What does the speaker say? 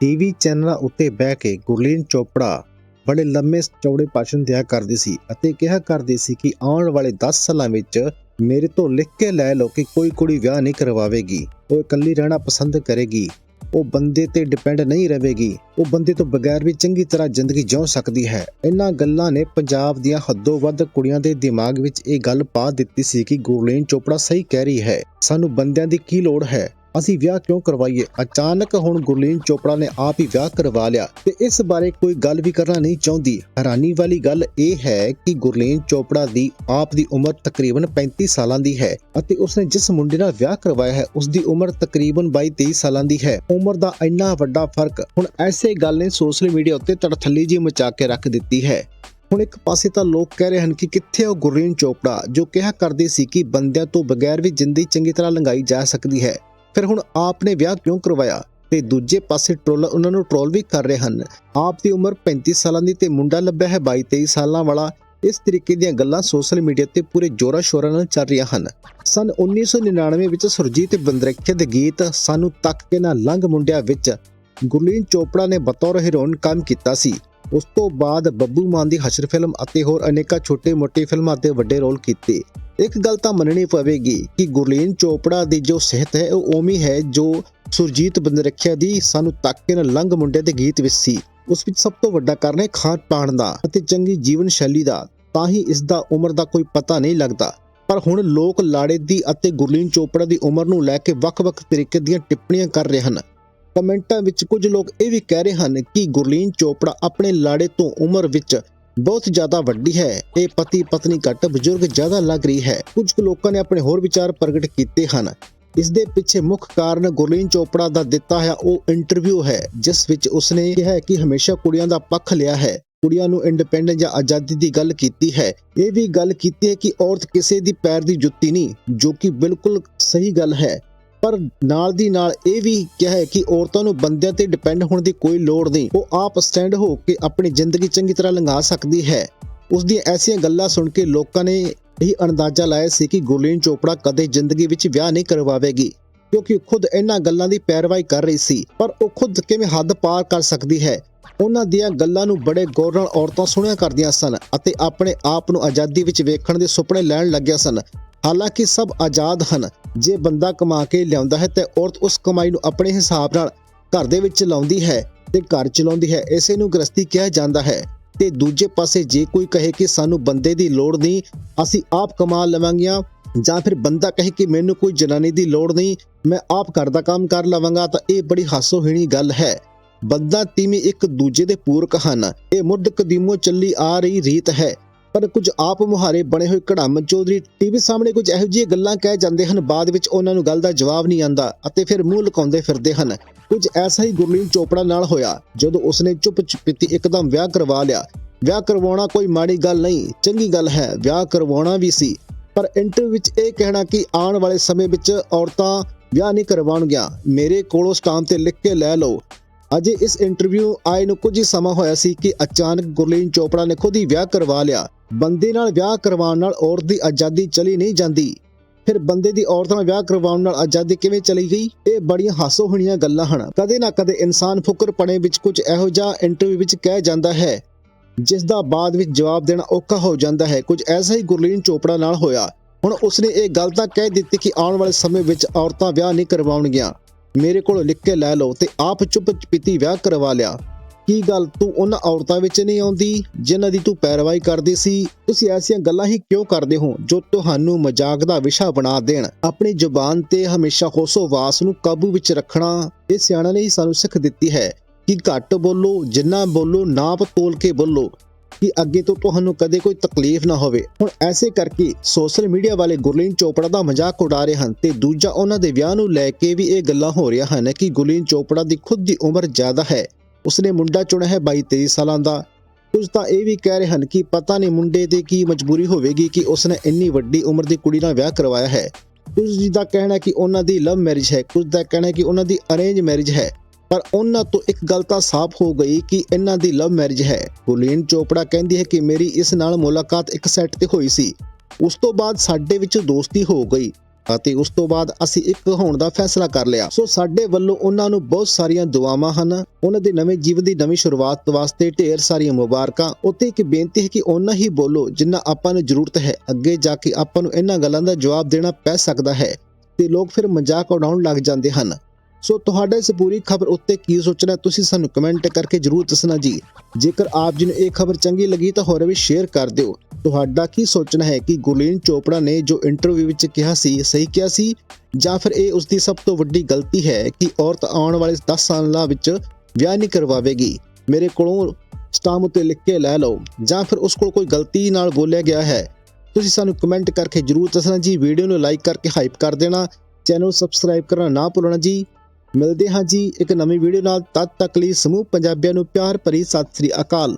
TV ਚੈਨਲਾਂ ਉੱਤੇ ਬਹਿ ਕੇ ਗੁਰਲੀਨ ਚੋਪੜਾ ਬੜੇ ਲੰਮੇ ਚੌੜੇ ਭਾਸ਼ਣ ਦਿਆ ਕਰਦੀ ਸੀ ਅਤੇ ਕਿਹਾ ਕਰਦੀ ਸੀ ਕਿ ਆਉਣ ਵਾਲੇ 10 ਸਾਲਾਂ ਵਿੱਚ ਮੇਰੇ ਤੋਂ ਲਿਖ ਕੇ ਲੈ ਲਓ ਕਿ ਕੋਈ ਕੁੜੀ ਵਿਆਹ ਨਹੀਂ ਕਰਵਾਵੇਗੀ, ਉਹ ਇਕੱਲੀ ਰਹਿਣਾ ਪਸੰਦ ਕਰੇਗੀ, ਉਹ ਬੰਦੇ ਤੇ ਡਿਪੈਂਡ ਨਹੀਂ ਰਹੇਗੀ, ਉਹ ਬੰਦੇ ਤੋਂ ਬਗੈਰ ਵੀ ਚੰਗੀ ਤਰ੍ਹਾਂ ਜ਼ਿੰਦਗੀ ਜਿਉ ਸਕਦੀ ਹੈ। ਇਹਨਾਂ ਗੱਲਾਂ ਨੇ ਪੰਜਾਬ ਦੀਆਂ ਹੱਦੋਂ ਵੱਧ ਕੁੜੀਆਂ ਦੇ ਦਿਮਾਗ ਵਿੱਚ ਇਹ ਗੱਲ ਪਾ ਦਿੱਤੀ ਸੀ ਕਿ ਗੁਰਲੀਨ ਚੋਪੜਾ ਸਹੀ ਕਹਿ ਰਹੀ ਹੈ, ਸਾਨੂੰ ਬੰਦਿਆਂ ਦੀ ਕੀ ਲੋੜ ਹੈ? ਅਸੀਂ ਵਿਆਹ ਕਿਉਂ ਕਰਵਾਈਏ? ਅਚਾਨਕ ਹੁਣ ਗੁਰਲੀਨ ਚੋਪੜਾ ਨੇ ਆਪ ਹੀ ਵਿਆਹ ਕਰਵਾ ਲਿਆ ਤੇ ਇਸ ਬਾਰੇ ਕੋਈ ਗੱਲ ਵੀ ਕਰਨਾ ਨਹੀਂ ਚਾਹੁੰਦੀ। ਹੈਰਾਨੀ ਵਾਲੀ ਗੱਲ ਇਹ ਹੈ ਕਿ ਗੁਰਲੀਨ ਚੋਪੜਾ ਦੀ ਆਪ ਦੀ ਉਮਰ ਤਕਰੀਬਨ 35 ਸਾਲਾਂ ਦੀ ਹੈ ਅਤੇ ਉਸਨੇ ਜਿਸ ਮੁੰਡੇ ਨਾਲ ਵਿਆਹ ਕਰਵਾਇਆ ਹੈ ਉਸ ਦੀ ਉਮਰ ਤਕਰੀਬਨ 22-23 ਸਾਲਾਂ ਦੀ ਹੈ। ਉਮਰ ਦਾ ਇੰਨਾ ਵੱਡਾ ਫ਼ਰਕ ਹੁਣ ਐਸੇ ਗੱਲ ਨੇ ਸੋਸ਼ਲ ਮੀਡੀਆ ਉੱਤੇ ਤੜਥੱਲੀ ਜੀ ਮਚਾ ਕੇ ਰੱਖ ਦਿੱਤੀ ਹੈ। ਹੁਣ ਇੱਕ ਪਾਸੇ ਤਾਂ ਲੋਕ ਕਹਿ ਰਹੇ ਹਨ ਕਿ ਕਿੱਥੇ ਉਹ ਗੁਰਲੀਨ ਚੋਪੜਾ ਜੋ ਕਿਹਾ ਕਰਦੀ ਸੀ ਕਿ ਬੰਦਿਆਂ ਤੋਂ ਬਗੈਰ ਵੀ ਜ਼ਿੰਦਗੀ ਚੰਗੀ ਤਰ੍ਹਾਂ ਲੰਘਾਈ ਜਾ ਸਕਦੀ ਹੈ। ਫਿਰ ਹੁਣ ਆਪ ਨੇ ਵਿਆਹ ਕਿਉਂ ਕਰਵਾਇਆ? ਤੇ ਦੂਜੇ ਪਾਸੇ ਟ੍ਰੋਲਰ ਉਹਨਾਂ ਨੂੰ ਟ੍ਰੋਲ ਵੀ ਕਰ ਰਹੇ ਹਨ। ਆਪ ਦੀ ਉਮਰ 35 ਸਾਲਾਂ ਦੀ ਤੇ ਮੁੰਡਾ ਲੱਭਿਆ ਹੈ 22-23 ਸਾਲਾਂ ਵਾਲਾ। ਇਸ ਤਰੀਕੇ ਦੀਆਂ ਗੱਲਾਂ ਸੋਸ਼ਲ ਮੀਡੀਆ ਤੇ ਪੂਰੇ ਜੋਰਾ ਸ਼ੋਰਾਂ ਨਾਲ ਚੱਲ ਰਹੀਆਂ ਹਨ। ਸਨ 1999 ਵਿੱਚ ਸੁਰਜੀਤ ਬੰਦਰਖੇ ਦੇ ਗੀਤ ਸਾਨੂੰ ਤੱਕ ਕੇ ਨਾ ਲੰਘ ਮੁੰਡਿਆਂ ਵਿੱਚ। ਗੁਰਲੀਨ ਚੋਪੜਾ ਨੇ ਬਤੌਰ ਹੀਰੋਇਨ ਕੰਮ ਕੀਤਾ ਸੀ। ਉਸ ਤੋਂ ਬਾਅਦ ਬੱਬੂ ਮਾਨ ਦੀ ਹਸ਼ਰ ਫਿਲਮ ਅਤੇ ਹੋਰ ਅਨੇਕਾਂ ਛੋਟੇ-ਮੋਟੇ ਫਿਲਮਾਂ ਤੇ ਵੱਡੇ ਰੋਲ ਕੀਤੇ। ਇੱਕ ਗੱਲ ਤਾਂ ਮੰਨਣੀ ਪਵੇਗੀ ਕਿ ਗੁਰਲੀਨ ਚੋਪੜਾ ਦੀ ਜੋ ਸਿਹਤ ਹੈ, ਉਹ ਓਮੀ ਹੈ ਜੋ ਸੁਰਜੀਤ ਬੰਦਰਖਿਆ ਦੀ ਸਾਨੂੰ ਤੱਕ ਕੇ ਲੰਘ ਮੁੰਡੇ ਦੇ ਗੀਤ ਵਿੱਚ ਸੀ। ਉਸ ਵਿੱਚ ਸਭ ਤੋਂ ਵੱਡਾ ਕਾਰਨ ਹੈ ਖਾਣ ਪਾਣ ਦਾ ਅਤੇ ਚੰਗੀ ਜੀਵਨ ਸ਼ੈਲੀ ਦਾ। ਤਾਂ ਹੀ ਇਸ ਦਾ ਉਮਰ ਦਾ ਕੋਈ ਪਤਾ ਨਹੀਂ ਲੱਗਦਾ। ਪਰ ਹੁਣ ਲੋਕ ਲਾੜੇ ਦੀ ਅਤੇ ਗੁਰਲੀਨ ਚੋਪੜਾ ਦੀ ਉਮਰ ਨੂੰ ਲੈ ਕੇ ਵੱਖ-ਵੱਖ ਤਰੀਕੇ ਦੀਆਂ ਟਿੱਪਣੀਆਂ ਕਰ ਰਹੇ ਹਨ। ਕਮੈਂਟਾਂ ਵਿੱਚ ਕੁਝ ਲੋਕ ਇਹ ਵੀ ਕਹਿ ਰਹੇ ਹਨ ਕਿ ਗੁਰਲੀਨ ਚੋਪੜਾ ਆਪਣੇ ਲਾੜੇ ਤੋਂ ਉਮਰ ਵਿੱਚ ਬਹੁਤ ਜ਼ਿਆਦਾ ਵੱਡੀ ਹੈ। ਇਹ ਪਤੀ ਪਤਨੀ ਘੱਟ ਬਜ਼ੁਰਗ ਜ਼ਿਆਦਾ ਲੱਗ ਰਹੀ ਹੈ। ਕੁਝ ਲੋਕਾਂ ਨੇ ਆਪਣੇ ਹੋਰ ਵਿਚਾਰ ਪ੍ਰਗਟ ਕੀਤੇ ਹਨ। ਇਸ ਦੇ ਪਿੱਛੇ ਮੁੱਖ ਕਾਰਨ ਗੁਰਲੀਨ ਚੋਪੜਾ ਦਾ ਦਿੱਤਾ ਹੈ ਉਹ ਇੰਟਰਵਿਊ ਹੈ, ਜਿਸ ਵਿੱਚ ਉਸਨੇ ਕਿਹਾ ਕਿ ਹਮੇਸ਼ਾ ਕੁੜੀਆਂ ਦਾ ਪੱਖ ਲਿਆ ਹੈ। ਕੁੜੀਆਂ ਨੂੰ ਇੰਡੀਪੈਂਡੈਂਟ ਜਾਂ ਆਜ਼ਾਦੀ ਦੀ ਗੱਲ ਕੀਤੀ ਹੈ। ਇਹ ਵੀ ਗੱਲ ਕੀਤੀ ਹੈ ਕਿ ਔਰਤ ਕਿਸੇ ਦੀ ਪੈਰ ਦੀ ਜੁੱਤੀ ਨਹੀਂ, ਜੋ ਕਿ ਬਿਲਕੁਲ ਸਹੀ ਗੱਲ ਹੈ। ਪਰ ਨਾਲ ਦੀ ਨਾਲ ਇਹ ਵੀ ਕਿਹਾ ਹੈ ਕਿ ਔਰਤਾਂ ਨੂੰ ਬੰਦਿਆਂ ਤੇ ਡਿਪੈਂਡ ਹੋਣ ਦੀ ਕੋਈ ਲੋੜ ਨਹੀਂ। ਉਹ ਆਪ ਸਟੈਂਡ ਹੋ ਕੇ ਆਪਣੀ ਜ਼ਿੰਦਗੀ ਚੰਗੀ ਤਰ੍ਹਾਂ ਲੰਘਾ ਸਕਦੀ ਹੈ। ਉਸ ਦੀਆਂ ਐਸੀਆਂ ਗੱਲਾਂ ਸੁਣ ਕੇ ਲੋਕਾਂ ਨੇ ਇਹ ਅੰਦਾਜ਼ਾ ਲਾਇਆ ਸੀ ਕਿ ਗੁਰਲੀਨ ਚੋਪੜਾ ਕਦੇ ਜ਼ਿੰਦਗੀ ਵਿੱਚ ਵਿਆਹ ਨਹੀਂ ਕਰਵਾਵੇਗੀ। ਕਿਉਂਕਿ ਖੁਦ ਇਹਨਾਂ ਗੱਲਾਂ ਦੀ ਪੈਰਵਾਈ ਕਰ ਰਹੀ ਸੀ, ਪਰ ਉਹ ਖੁਦ ਕਿਵੇਂ ਹੱਦ ਪਾਰ ਕਰ ਸਕਦੀ ਹੈ? ਉਹਨਾਂ ਦੀਆਂ ਗੱਲਾਂ ਨੂੰ ਬੜੇ ਗੌਰ ਨਾਲ ਔਰਤਾਂ ਸੁਣਿਆ ਕਰਦੀਆਂ ਸਨ ਅਤੇ ਆਪਣੇ ਆਪ ਨੂੰ ਆਜ਼ਾਦੀ ਵਿੱਚ ਵੇਖਣ ਦੇ ਸੁਪਨੇ ਲੈਣ ਲੱਗਿਆ ਸਨ। ਹਾਲਾਂਕਿ ਸਭ ਆਜ਼ਾਦ ਹਨ। ਜੇ ਬੰਦਾ ਕਮਾ ਕੇ ਲਿਆਉਂਦਾ ਹੈ ਤੇ ਔਰਤ ਉਸ ਕਮਾਈ ਨੂੰ ਆਪਣੇ ਹਿਸਾਬ ਨਾਲ ਘਰ ਦੇ ਵਿੱਚ ਲਾਉਂਦੀ ਹੈ ਤੇ ਘਰ ਚਲਾਉਂਦੀ ਹੈ, ਇਸੇ ਨੂੰ ਗ੍ਰਸਤੀ ਕਿਹਾ ਜਾਂਦਾ ਹੈ। ਤੇ ਦੂਜੇ ਪਾਸੇ ਜੇ ਕੋਈ ਕਹੇ ਕਿ ਸਾਨੂੰ ਬੰਦੇ ਦੀ ਲੋੜ ਨਹੀਂ, ਅਸੀਂ ਆਪ ਕਮਾ ਲਵਾਂਗੀਆਂ ਜਾਂ ਫਿਰ ਬੰਦਾ ਕਹੇ ਕਿ ਮੈਨੂੰ ਕੋਈ ਜਨਾਨੀ ਦੀ ਲੋੜ ਨਹੀਂ, ਮੈਂ ਆਪ ਘਰ ਦਾ ਕੰਮ ਕਰ ਲਵਾਂਗਾ ਤਾਂ ਇਹ ਬੜੀ ਹਾਸੋਹੀਣੀ ਗੱਲ ਹੈ। ਬੰਦਾ ਤੀਵੀਂ ਇੱਕ ਦੂਜੇ ਦੇ ਪੂਰਕ ਹਨ। ਇਹ ਮੁੱਢ ਕਦੀਮੋਂ ਚੱਲੀ ਆ ਰਹੀ ਰੀਤ ਹੈ। ਪਰ ਕੁਝ ਆਪ ਮੁਹਾਰੇ ਬਣੇ ਹੋਏ ਕੜਾਮ ਚੌਧਰੀ ਟੀਵੀ ਸਾਹਮਣੇ ਕੁਝ ਇਹੋ ਜਿਹੀਆਂ ਗੱਲਾਂ ਕਹਿ ਜਾਂਦੇ ਹਨ, ਬਾਅਦ ਵਿੱਚ ਉਹਨਾਂ ਨੂੰ ਗੱਲ ਦਾ ਜਵਾਬ ਨਹੀਂ ਆਂਦਾ ਅਤੇ ਫਿਰ ਮੂੰਹ ਲੁਕਾਉਂਦੇ ਫਿਰਦੇ ਹਨ। ਕੁਝ ਐਸਾ ਹੀ ਗੁਰਲੀਨ ਚੋਪੜਾ ਨਾਲ ਹੋਇਆ, ਜਦੋਂ ਉਸਨੇ ਚੁੱਪ ਚੁਪੀਤੀ ਇੱਕਦਮ ਵਿਆਹ ਕਰਵਾ ਲਿਆ। ਵਿਆਹ ਕਰਵਾਉਣਾ ਕੋਈ ਮਾੜੀ ਗੱਲ ਨਹੀਂ, ਚੰਗੀ ਗੱਲ ਹੈ, ਵਿਆਹ ਕਰਵਾਉਣਾ ਵੀ ਸੀ। ਪਰ ਇੰਟਰਵਿਊ ਵਿੱਚ ਇਹ ਕਹਿਣਾ ਕਿ ਆਉਣ ਵਾਲੇ ਸਮੇਂ ਵਿੱਚ ਔਰਤਾਂ ਵਿਆਹ ਨਹੀਂ ਕਰਵਾਉਣਗੀਆਂ। ਮੇਰੇ ਕੋਲੋਂ ਸਟਾਮ ਤੇ ਲਿਖ ਕੇ ਲੈ ਲਓ। ਅਜੇ ਇਸ ਇੰਟਰਵਿਊ ਆਏ ਨੂੰ ਕੁਝ ਹੀ ਸਮਾਂ ਹੋਇਆ ਸੀ ਕਿ ਅਚਾਨਕ ਗੁਰਲੀਨ ਚੋਪੜਾ ਨੇ ਖੁਦ ਹੀ ਵਿਆਹ ਕਰਵਾ ਲਿਆ। ਬੰਦੇ ਨਾਲ ਵਿਆਹ ਕਰਵਾਉਣ ਨਾਲ ਔਰਤ ਦੀ ਆਜ਼ਾਦੀ ਚਲੀ ਨਹੀਂ ਜਾਂਦੀ। ਫਿਰ ਬੰਦੇ ਦੀ ਔਰਤ ਨਾਲ ਵਿਆਹ ਕਰਵਾਉਣ ਨਾਲ ਆਜ਼ਾਦੀ ਕਿਵੇਂ ਚਲੀ ਗਈ? ਇਹ ਬੜੀਆਂ ਹਾਸੋ ਹਾਸੋਹੀਣੀਆਂ ਗੱਲਾਂ ਹਨ। ਕਦੇ ਨਾ ਕਦੇ ਇਨਸਾਨ ਫੁਕਰਪਣੇ ਵਿੱਚ ਕੁਝ ਇਹੋ ਜਿਹਾ ਇੰਟਰਵਿਊ ਵਿੱਚ ਕਹਿ ਜਾਂਦਾ ਹੈ। ਜਿਸ ਦਾ ਬਾਅਦ ਵਿੱਚ ਜਵਾਬ ਦੇਣਾ ਔਖਾ ਹੋ ਜਾਂਦਾ ਹੈ। ਕੁਝ ਐਸਾ ਹੀ ਗੁਰਲੀਨ ਚੋਪੜਾ ਨਾਲ ਹੋਇਆ। ਹੁਣ ਉਸਨੇ ਇਹ ਗੱਲ ਤਾਂ ਕਹਿ ਦਿੱਤੀ ਕਿ ਆਉਣ ਵਾਲੇ ਸਮੇਂ ਵਿੱਚ ਔਰਤਾਂ ਵਿਆਹ ਨਹੀਂ ਕਰਵਾਉਣਗੀਆਂ। ਮੇਰੇ ਕੋਲ ਲਿਖ ਕੇ ਲੈ ਲਓ ਤੇ ਆਪ ਚੁੱਪ ਚਪੀਤੀ ਵਿਆਹ ਕਰਵਾ ਲਿਆ। ਕੀ ਗੱਲ, ਤੂੰ ਉਹਨਾਂ ਔਰਤਾਂ ਵਿੱਚ ਨਹੀਂ ਆਉਂਦੀ ਜਿਨ੍ਹਾਂ ਦੀ ਤੂੰ ਪੈਰਵਾਈ ਕਰਦੀ ਸੀ? ਤੁਸੀਂ ਐਸੀਆਂ ਗੱਲਾਂ ਹੀ ਕਿਉਂ ਕਰਦੇ ਹੋ ਜੋ ਤੁਹਾਨੂੰ ਮਜ਼ਾਕ ਦਾ ਵਿਸ਼ਾ ਬਣਾ ਦੇਣ? ਆਪਣੀ ਜ਼ੁਬਾਨ ਤੇ ਹਮੇਸ਼ਾ ਹੋਸੋ-ਵਾਸ ਨੂੰ ਕਾਬੂ ਵਿੱਚ ਰੱਖਣਾ ਇਹ ਸਿਆਣਾ ਨੇ ਹੀ ਸਾਨੂੰ ਸਿੱਖ ਦਿੱਤੀ ਹੈ। ਕਿ ਘੱਟ ਬੋਲੋ, ਜਿੰਨਾ ਬੋਲੋ, ਨਾਪ ਤੋਲ ਕੇ ਬੋਲੋ, ਕਿ ਅੱਗੇ ਤੋਂ ਤੁਹਾਨੂੰ ਕਦੇ ਕੋਈ ਤਕਲੀਫ ਨਾ ਹੋਵੇ। ਹੁਣ ਐਸੇ ਕਰਕੇ ਸੋਸ਼ਲ ਮੀਡੀਆ ਵਾਲੇ ਗੁਰਲੀਨ ਚੋਪੜਾ ਦਾ ਮਜ਼ਾਕ ਉਡਾ ਰਹੇ ਹਨ ਤੇ ਦੂਜਾ ਉਹਨਾਂ ਦੇ ਵਿਆਹ ਨੂੰ ਲੈ ਕੇ ਵੀ ਇਹ ਗੱਲਾਂ ਹੋ ਰਹੀਆਂ ਹਨ ਕਿ ਗੁਰਲੀਨ ਚੋਪੜਾ ਦੀ ਖੁਦ ਦੀ ਉਮਰ ਜ਼ਿਆਦਾ ਹੈ। ਉਸਨੇ ਮੁੰਡਾ ਚੁਣਿਆ ਹੈ 22-23 ਸਾਲਾਂ ਦਾ। ਕੁਝ ਤਾਂ ਇਹ ਵੀ ਕਹਿ ਰਹੇ ਹਨ ਕਿ ਪਤਾ ਨਹੀਂ ਮੁੰਡੇ ਦੀ ਕੀ ਮਜਬੂਰੀ ਹੋਵੇਗੀ ਕਿ ਉਸਨੇ ਇੰਨੀ ਵੱਡੀ ਉਮਰ ਦੀ ਕੁੜੀ ਨਾਲ ਵਿਆਹ ਕਰਵਾਇਆ ਹੈ। ਕੁਝ ਦਾ ਕਹਿਣਾ ਕਿ ਉਹਨਾਂ ਦੀ ਲਵ ਮੈਰਿਜ ਹੈ, ਕੁਝ ਦਾ ਕਹਿਣਾ ਕਿ ਉਹਨਾਂ ਦੀ ਅਰੇਂਜ ਮੈਰਿਜ ਹੈ। ਪਰ ਉਹਨਾਂ ਤੋਂ ਇੱਕ ਗੱਲ ਤਾਂ ਸਾਫ਼ ਹੋ ਗਈ ਕਿ ਇਹਨਾਂ ਦੀ ਲਵ ਮੈਰਿਜ ਹੈ। ਗੁਰਲੀਨ ਚੋਪੜਾ ਕਹਿੰਦੀ ਹੈ ਕਿ ਮੇਰੀ ਇਸ ਨਾਲ ਮੁਲਾਕਾਤ ਇੱਕ ਸੈੱਟ ਤੇ ਹੋਈ ਸੀ। ਉਸ ਤੋਂ ਬਾਅਦ ਸਾਡੇ ਵਿੱਚ ਦੋਸਤੀ ਹੋ ਗਈ ਅਤੇ ਉਸ ਤੋਂ ਬਾਅਦ ਅਸੀਂ ਇੱਕ ਹੋਣ ਦਾ ਫੈਸਲਾ ਕਰ ਲਿਆ। ਸੋ ਸਾਡੇ ਵੱਲੋਂ ਉਹਨਾਂ ਨੂੰ ਬਹੁਤ ਸਾਰੀਆਂ ਦੁਆਵਾਂ ਹਨ। ਉਹਨਾਂ ਦੇ ਨਵੇਂ ਜੀਵਨ ਦੀ ਨਵੀਂ ਸ਼ੁਰੂਆਤ ਵਾਸਤੇ ਢੇਰ ਸਾਰੀਆਂ ਮੁਬਾਰਕਾਂ। ਉੱਤੇ ਇੱਕ ਬੇਨਤੀ ਹੈ ਕਿ ਉਹਨਾਂ ਹੀ ਬੋਲੋ ਜਿੰਨਾ ਆਪਾਂ ਨੂੰ ਜ਼ਰੂਰਤ ਹੈ। ਅੱਗੇ ਜਾ ਕੇ ਆਪਾਂ ਨੂੰ ਇਹਨਾਂ ਗੱਲਾਂ ਦਾ ਜਵਾਬ ਦੇਣਾ ਪੈ ਸਕਦਾ ਹੈ ਤੇ ਲੋਕ ਫਿਰ ਮਜ਼ਾਕ ਉਡਾਉਣ ਲੱਗ ਜਾਂਦੇ ਹਨ। ਸੋ ਤੁਹਾਡਾ ਇਸ ਪੂਰੀ ਖਬਰ ਉੱਤੇ ਕੀ ਸੋਚਣਾ ਤੁਸੀਂ ਸਾਨੂੰ ਕਮੈਂਟ ਕਰਕੇ ਜਰੂਰ ਦੱਸਣਾ ਜੀ। ਜੇਕਰ ਆਪ ਜੀ ਨੂੰ ਇਹ ਖਬਰ ਚੰਗੀ ਲੱਗੀ ਤਾਂ ਹੋਰ ਵੀ ਸ਼ੇਅਰ ਕਰ ਦਿਓ। ਤੁਹਾਡਾ ਕੀ ਸੋਚਣਾ ਹੈ ਕਿ ਗੁਰਲੀਨ ਚੋਪੜਾ ਨੇ ਜੋ ਇੰਟਰਵਿਊ ਵਿੱਚ ਕਿਹਾ ਸੀ ਸਹੀ ਕਿਹਾ ਸੀ? ਜਾਂ ਫਿਰ ਇਹ ਉਸ ਦੀ ਸਭ ਤੋਂ ਵੱਡੀ ਗਲਤੀ ਹੈ ਕਿ ਔਰਤ ਆਉਣ ਵਾਲੇ 10 ਸਾਲਾਂ ਵਿੱਚ ਵਿਆਹ ਨਹੀਂ ਕਰਵਾਵੇਗੀ? ਮੇਰੇ ਕੋਲੋਂ ਸਟਾਮ ਉੱਤੇ ਲਿਖ ਕੇ ਲੈ ਲਓ। ਜਾਂ ਫਿਰ ਉਸ ਕੋਲ ਕੋਈ ਗਲਤੀ ਨਾਲ ਬੋਲਿਆ ਗਿਆ ਹੈ। ਤੁਸੀਂ ਸਾਨੂੰ ਕਮੈਂਟ ਕਰਕੇ ਜਰੂਰ ਦੱਸਣਾ ਜੀ। ਵੀਡੀਓ ਨੂੰ ਲਾਈਕ ਕਰਕੇ ਹਾਈਪ ਕਰ ਦੇਣਾ। ਚੈਨਲ ਸਬਸਕ੍ਰਾਈਬ ਕਰਨਾ ਨਾ ਭੁੱਲਣਾ ਜੀ। ਮਿਲਦੇ ਹਾਂ ਜੀ ਇੱਕ ਨਵੀਂ ਵੀਡੀਓ ਨਾਲ। ਤਦ ਤੱਕ ਲਈ ਸਮੂਹ ਪੰਜਾਬੀਆਂ ਨੂੰ ਪਿਆਰ ਭਰੀ ਸਤਿ ਸ੍ਰੀ ਅਕਾਲ।